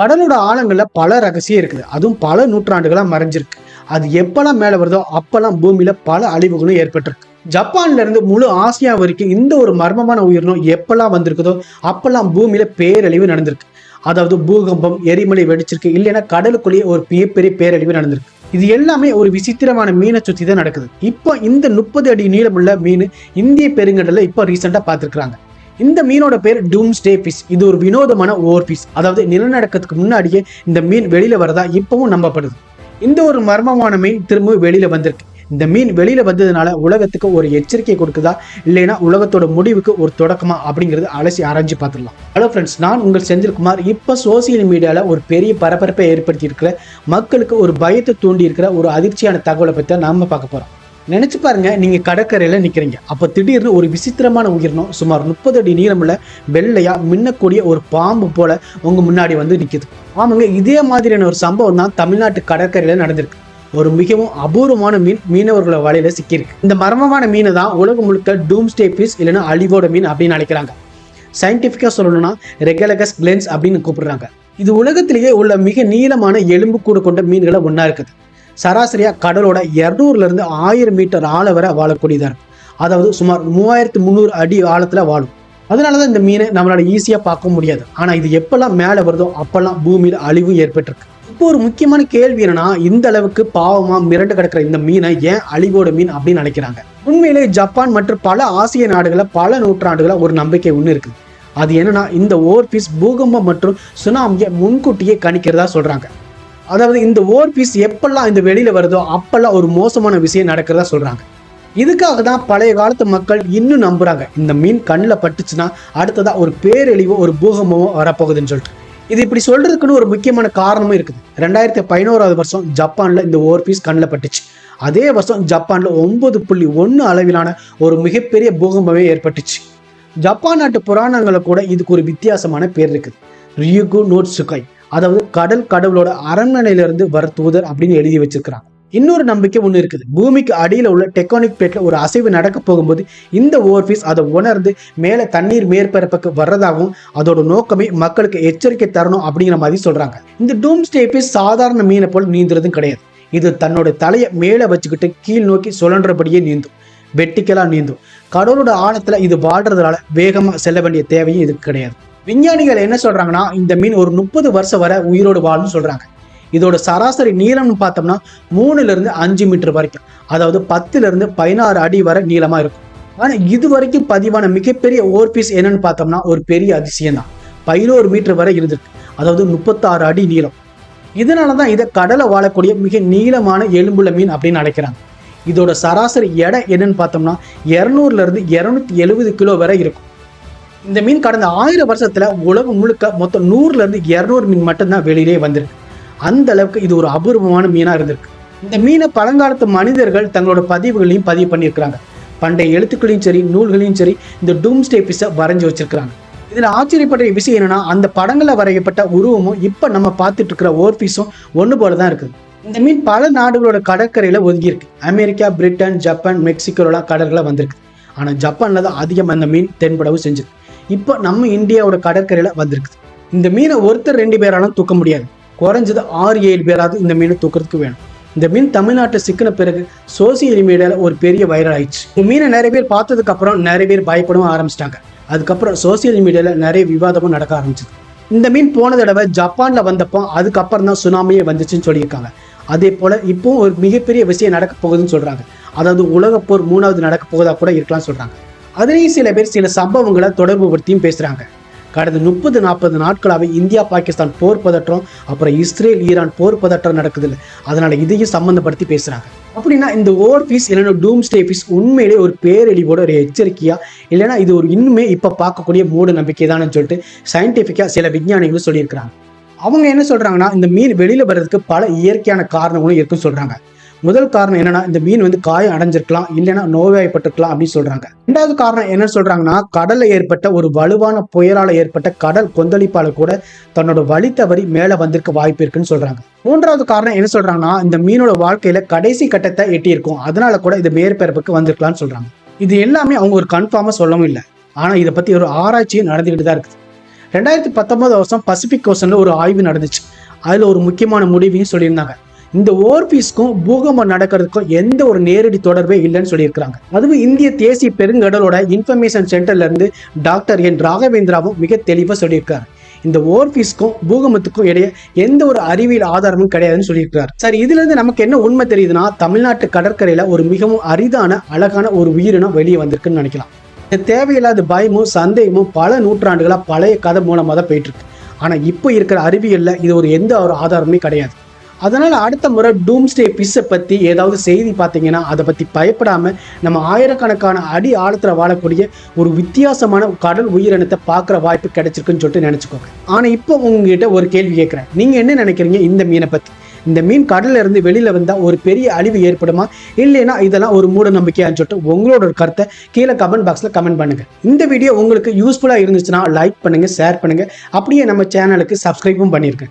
கடலோட ஆழங்கள்ல பல ரகசியம் இருக்குது. அதுவும் பல நூற்றாண்டுகளா மறைஞ்சிருக்கு. அது எப்பெல்லாம் மேல வருதோ அப்பெல்லாம் பூமியில பல அழிவுகளும் ஏற்பட்டிருக்கு. ஜப்பான்ல இருந்து முழு ஆசியா வரைக்கும் இந்த ஒரு மர்மமான உயிரினம் எப்பெல்லாம் வந்திருக்குதோ அப்பெல்லாம் பூமியில பேரழிவு நடந்திருக்கு. அதாவது பூகம்பம் எரிமலை வெடிச்சிருக்கு இல்லைன்னா கடலுக்குள்ளேயே ஒரு மிகப்பெரிய பேரழிவு நடந்திருக்கு. இது எல்லாமே ஒரு விசித்திரமான மீனை சுத்தி தான் நடக்குது. இப்போ இந்த முப்பது அடி நீளமுள்ள மீன் இந்திய பெருங்கடல்ல இப்போ ரீசெண்டா பார்த்துருக்குறாங்க. இந்த மீனோட பேர் டூம் ஸ்டே ஃபிஷ் இது ஒரு வினோதமான ஓவர் ஃபிஷ் அதாவது நிலநடுக்கத்துக்கு முன்னாடியே இந்த மீன் வெளியில வரதா இப்பவும் நம்பப்படுது. இந்த ஒரு மர்மமான மீன் திரும்பவும் வெளியில வந்திருக்கு. இந்த மீன் வெளியில வந்ததுனால உலகத்துக்கு ஒரு எச்சரிக்கை கொடுக்குதா? இல்லைன்னா உலகத்தோட முடிவுக்கு ஒரு தொடக்கமா? அப்படிங்கிறது அலசி ஆராய்ஞ்சு பார்த்துடலாம். ஹலோ ஃப்ரெண்ட்ஸ் நான் உங்கள் செந்தில்குமார் இப்போ சோசியல் மீடியால ஒரு பெரிய பரபரப்பை ஏற்படுத்தி இருக்கிற மக்களுக்கு ஒரு பயத்தை தூண்டி இருக்கிற ஒரு அதிர்ச்சியான தகவலை பற்றி தான் நாம பார்க்க போறோம். நினச்சி பாருங்க நீங்கள் கடற்கரையில் நிற்கிறீங்க அப்போ திடீர்னு ஒரு விசித்திரமான உயிரினம் சுமார் முப்பது அடி நீளமுள்ள வெள்ளையாக மின்னக்கூடிய ஒரு பாம்பு போல உங்கள் முன்னாடி வந்து நிற்கிது ஆமாங்க இதே மாதிரியான ஒரு சம்பவம் தான் தமிழ்நாட்டு கடற்கரையில் நடந்திருக்கு. ஒரு மிகவும் அபூர்வமான மீன் மீனவர்களோட வலையில சிக்கியிருக்கு. இந்த மர்மமான மீனை தான் உலகம் முழுக்க டூம்ஸ்டே பீஸ் இல்லைன்னா அழிவோட மீன் அப்படின்னு அழைக்கிறாங்க. சயின்டிஃபிக்காக சொல்லணும்னா ரெகலகஸ் கிளென்ஸ் அப்படின்னு கூப்பிடுறாங்க. இது உலகத்திலேயே உள்ள மிக நீளமான எலும்பு கூடு கொண்ட மீன்களை ஒன்றா இருக்குது. சராசரியாக கடலோட இரநூறுலேருந்து ஆயிரம் மீட்டர் ஆழ வரை வாழக்கூடியதா அதாவது சுமார் மூவாயிரத்து முந்நூறு அடி ஆழத்தில் வாழும். அதனால தான் இந்த மீனை நம்மளால ஈஸியாக பார்க்க முடியாது. ஆனால் இது எப்பெல்லாம் மேலே வருதோ அப்பெல்லாம் பூமியில் அழிவு ஏற்பட்டிருக்கு. இப்போ ஒரு முக்கியமான கேள்வி என்னன்னா இந்த அளவுக்கு பாவமாக மிரண்டு கிடக்கிற இந்த மீனை ஏன் அழிவோட மீன் அப்படின்னு நினைக்கிறாங்க. உண்மையிலே ஜப்பான் மற்றும் பல ஆசிய நாடுகளில் பல நூற்றாண்டுகளா ஒரு நம்பிக்கை ஒன்று இருக்குது. அது என்னன்னா இந்த ஓர்பீஸ் பூகம்பம் மற்றும் சுனாமியை முன்கூட்டியே கணிக்கிறதா சொல்கிறாங்க அதாவது இந்த ஓர் பீஸ் எப்பெல்லாம் இந்த வெளியில் வருதோ அப்பெல்லாம் ஒரு மோசமான விஷயம் நடக்கிறதா சொல்கிறாங்க இதுக்காக தான் பழைய காலத்து மக்கள் இன்னும் நம்புகிறாங்க இந்த மீன் கண்ணில் பட்டுச்சுன்னா அடுத்ததாக ஒரு பேரழிவோ ஒரு பூகமோ வரப்போகுதுன்னு சொல்லிட்டு. இது இப்படி சொல்றதுக்குன்னு ஒரு முக்கியமான காரணமும் இருக்குது. ரெண்டாயிரத்தி பதினோராவது வருஷம் ஜப்பான்ல இந்த ஓர் பீஸ் கண்ணில் பட்டுச்சு. அதே வருஷம் ஜப்பான்ல ஒன்பது புள்ளி ஒன்று அளவிலான ஒரு மிகப்பெரிய பூகம்பமே ஏற்பட்டுச்சு. ஜப்பான் நாட்டு புராணங்களை கூட இதுக்கு ஒரு வித்தியாசமான பேர் இருக்குது. ரியுகு நோட் சுகை அதாவது கடல் கடவுளோட அரண்மனையிலிருந்து வர தூதர் அப்படின்னு எழுதி வச்சிருக்கிறாங்க. இன்னொரு நம்பிக்கை ஒன்று இருக்குது. பூமிக்கு அடியில் உள்ள டெக்டானிக் பிளேட்ல ஒரு அசைவு நடக்க போகும்போது இந்த ஓவர்பீஸ் அதை உணர்ந்து மேலே தண்ணீர் மேற்பரப்புக்கு வர்றதாகவும் அதோட நோக்கமே மக்களுக்கு எச்சரிக்கை தரணும் அப்படிங்கிற மாதிரி சொல்றாங்க. இந்த டூம் ஸ்டேபீஸ் சாதாரண மீனை போல் நீந்துறதும் கிடையாது. இது தன்னோட தலையை மேலே வச்சுக்கிட்டு கீழ் நோக்கி சுழன்றபடியே நீந்தும். வெட்டிக்கலாக நீந்தும். கடவுளோட ஆழத்துல இது வாழ்றதுனால வேகமா செல்ல வேண்டிய தேவையும் இதுக்கு கிடையாது. விஞ்ஞானிகள் என்ன சொல்றாங்கன்னா இந்த மீன் ஒரு முப்பது வருஷம் வரை உயிரோடு வாழும்னு சொல்றாங்க. இதோட சராசரி நீளம்னு பார்த்தோம்னா மூணுல இருந்து அஞ்சு மீட்டர் வரைக்கும். அதாவது பத்துல இருந்து பதினாறு அடி வரை நீளமா இருக்கும். ஆனா இது வரைக்கும் பதிவான மிகப்பெரிய ஓர் பீஸ் என்னன்னு பார்த்தோம்னா ஒரு பெரிய அதிசயம் தான். பதினோரு மீட்டர் வரை இருந்திருக்கு. அதாவது முப்பத்தாறு அடி நீளம். இதனால தான் இதை கடலை வாழக்கூடிய மிக நீளமான எலும்புள்ள மீன் அப்படின்னு அழைக்கிறாங்க. இதோட சராசரி எடை என்னன்னு பார்த்தோம்னா இரநூறுல இருந்து இரநூத்தி எழுபது கிலோ வரை இருக்கும். இந்த மீன் கடந்த ஆயிரம் வருஷத்துல உலகம் முழுக்க மொத்தம் நூறுல இருந்து இரநூறு மீன் மட்டும்தான் வெளியிலே வந்திருக்கு. அந்த அளவுக்கு இது ஒரு அபூர்வமான மீனா இருந்திருக்கு. இந்த மீனை பழங்காலத்து மனிதர்கள் தங்களோட பதிவுகளையும் பதிவு பண்ணியிருக்கிறாங்க. பண்டைய எழுத்துக்களையும் சரி நூல்களையும் சரி இந்த டூம்ஸ்டே பிஸை வரைஞ்சி வச்சிருக்கிறாங்க. இதில் ஆச்சரியப்படுற விஷயம் என்னன்னா அந்த படங்களில் வரையப்பட்ட உருவமும் இப்போ நம்ம பார்த்துட்டு இருக்கிற ஓர்பீஸும் ஒன்று போல தான் இருக்குது. இந்த மீன் பல நாடுகளோட கடற்கரையில் ஒதுங்கியிருக்கு. அமெரிக்கா பிரிட்டன் ஜப்பான் மெக்சிகோலாம் கடற்கரை வந்திருக்கு. ஆனால் ஜப்பானில் தான் அதிகம் அந்த மீன் தென்படவும் செஞ்சுது. இப்போ நம்ம இந்தியாவோட கடற்கரையில் வந்திருக்குது இந்த மீனை ஒருத்தர் ரெண்டு பேராலும் தூக்க முடியாது. குறைஞ்சது ஆறு ஏழு பேராவது இந்த மீனை தூக்கிறதுக்கு வேணும். இந்த மீன் தமிழ்நாட்டில் சிக்கின பிறகு சோசியல் மீடியாவில் ஒரு பெரிய வைரல் ஆயிடுச்சு. இந்த மீனை நிறைய பேர் பார்த்ததுக்கு அப்புறம் நிறைய பேர் பயப்படவும் ஆரம்பிச்சிட்டாங்க. அதுக்கப்புறம் சோசியல் மீடியாவில் நிறைய விவாதமும் நடக்க ஆரம்பிச்சது. இந்த மீன் போன தடவை ஜப்பானில் வந்தப்போ அதுக்கப்புறம் தான் சுனாமியே வந்துச்சுன்னு சொல்லியிருக்காங்க. அதே போல் இப்போவும் ஒரு மிகப்பெரிய விஷயம் நடக்க போகுதுன்னு சொல்கிறாங்க அதாவது உலகப்போர் மூணாவது நடக்க போகுதா கூட இருக்கலாம்னு சொல்கிறாங்க அதுலேயும் சில பேர் சில சம்பவங்களை தொடர்பு படுத்தியும் பேசுகிறாங்க கடந்த முப்பது நாற்பது நாட்களாகவே இந்தியா பாகிஸ்தான் போர் பதற்றம் அப்புறம் இஸ்ரேல் ஈரான் போர் பதற்றம் நடக்குது இல்லை அதனால் இதையும் சம்மந்தப்படுத்தி பேசுகிறாங்க அப்படின்னா இந்த ஓவர் ஃபீஸ் இல்லைன்னா டூம் ஸ்டே ஃபீஸ் உண்மையிலே ஒரு பேரழிவோட ஒரு எச்சரிக்கையா இல்லைன்னா இது ஒரு இன்னுமே இப்போ பார்க்கக்கூடிய மூட நம்பிக்கை தானு சொல்லிட்டு சயின்டிஃபிக்காக சில விஞ்ஞானிகளும் சொல்லியிருக்கிறாங்க. அவங்க என்ன சொல்கிறாங்கன்னா இந்த மீன் வெளியில் வர்றதுக்கு பல இயற்கையான காரணங்களும் இருக்குன்னு சொல்கிறாங்க முதல் காரணம் என்னன்னா இந்த மீன் வந்து காயம் அடைஞ்சிருக்கலாம் இல்லைன்னா நோய்வாய்ப்பட்டிருக்கலாம் அப்படின்னு சொல்றாங்க. ரெண்டாவது காரணம் என்ன சொல்றாங்கன்னா கடல்ல ஏற்பட்ட ஒரு வலுவான புயலால ஏற்பட்ட கடல் கொந்தளிப்பால கூட தன்னோட வழி தவறி மேல வந்திருக்க வாய்ப்பு இருக்குன்னு சொல்றாங்க. மூன்றாவது காரணம் என்ன சொல்றாங்கன்னா இந்த மீனோட வாழ்க்கையில கடைசி கட்டத்தை எட்டியிருக்கும். அதனால கூட இது மேற்பரப்புக்கு வந்திருக்கலாம்னு சொல்றாங்க. இது எல்லாமே அவங்க ஒரு கன்ஃபார்மா சொல்லவும் இல்லை. ஆனா இதை பத்தி ஒரு ஆராய்ச்சியும் நடந்துகிட்டு தான் இருக்குது. ரெண்டாயிரத்தி பத்தொன்பது வருஷம் பசிபிக் ஓசன்ல ஒரு ஆய்வு நடந்துச்சு. அதுல ஒரு முக்கியமான முடிவையும் சொல்லியிருந்தாங்க. இந்த ஓர்பீஸ்க்கும் பூகம்பம் நடக்கிறதுக்கும் எந்த ஒரு நேரடி தொடர்பே இல்லைன்னு சொல்லியிருக்கிறாங்க. அதுவும் இந்திய தேசிய பெருங்கடலோட இன்ஃபர்மேஷன் சென்டர்ல இருந்து டாக்டர் என் ராகவேந்திராவும் மிக தெளிவாக சொல்லியிருக்காரு. இந்த ஓர்பீஸ்க்கும் பூகம்பத்துக்கும் இடையே எந்த ஒரு அறிவியல் ஆதாரமும் கிடையாதுன்னு சொல்லியிருக்கிறார். சரி இதுல இருந்து நமக்கு என்ன உண்மை தெரியுதுன்னா தமிழ்நாட்டு கடற்கரையில ஒரு மிகவும் அரிதான அழகான ஒரு உயிரினம் வெளியே வந்திருக்குன்னு நினைக்கலாம். இந்த தேவையில்லாத பயமும் சந்தேகமும் பல நூற்றாண்டுகளா பழைய கதை மூலமா தான் போயிட்டு இருக்கு. ஆனா இப்போ இருக்கிற அறிவியல்ல இது ஒரு எந்த ஒரு ஆதாரமே கிடையாது. அதனால் அடுத்த முறை டூம்ஸ்டே பிஸ்ஸை பற்றி ஏதாவது செய்தி பார்த்தீங்கன்னா அதை பற்றி பயப்படாமல் நம்ம ஆயிரக்கணக்கான அடி ஆழத்தில் வாழக்கூடிய ஒரு வித்தியாசமான கடல் உயிரினத்தை பார்க்குற வாய்ப்பு கிடைச்சிருக்குன்னு சொல்லிட்டு நினச்சிக்கோங்க. ஆனால் இப்போ உங்ககிட்ட ஒரு கேள்வி கேட்குறேன். நீங்கள் என்ன நினைக்கிறீங்க இந்த மீனை பற்றி இந்த மீன் கடல்ல இருந்து வெளியில வந்தா ஒரு பெரிய அழிவு ஏற்படுமா? இல்லைன்னா இதெல்லாம் ஒரு மூட நம்பிக்கையான்னு சொல்லிட்டு உங்களோட ஒரு கருத்தை கீழே கமெண்ட் பாக்ஸ்ல கமெண்ட் பண்ணுங்க. இந்த வீடியோ உங்களுக்கு யூஸ்ஃபுல்லா இருந்துச்சுன்னா லைக் பண்ணுங்க ஷேர் பண்ணுங்க. அப்படியே நம்ம சேனலுக்கு சப்ஸ்கிரைபும் பண்ணிருக்கேன்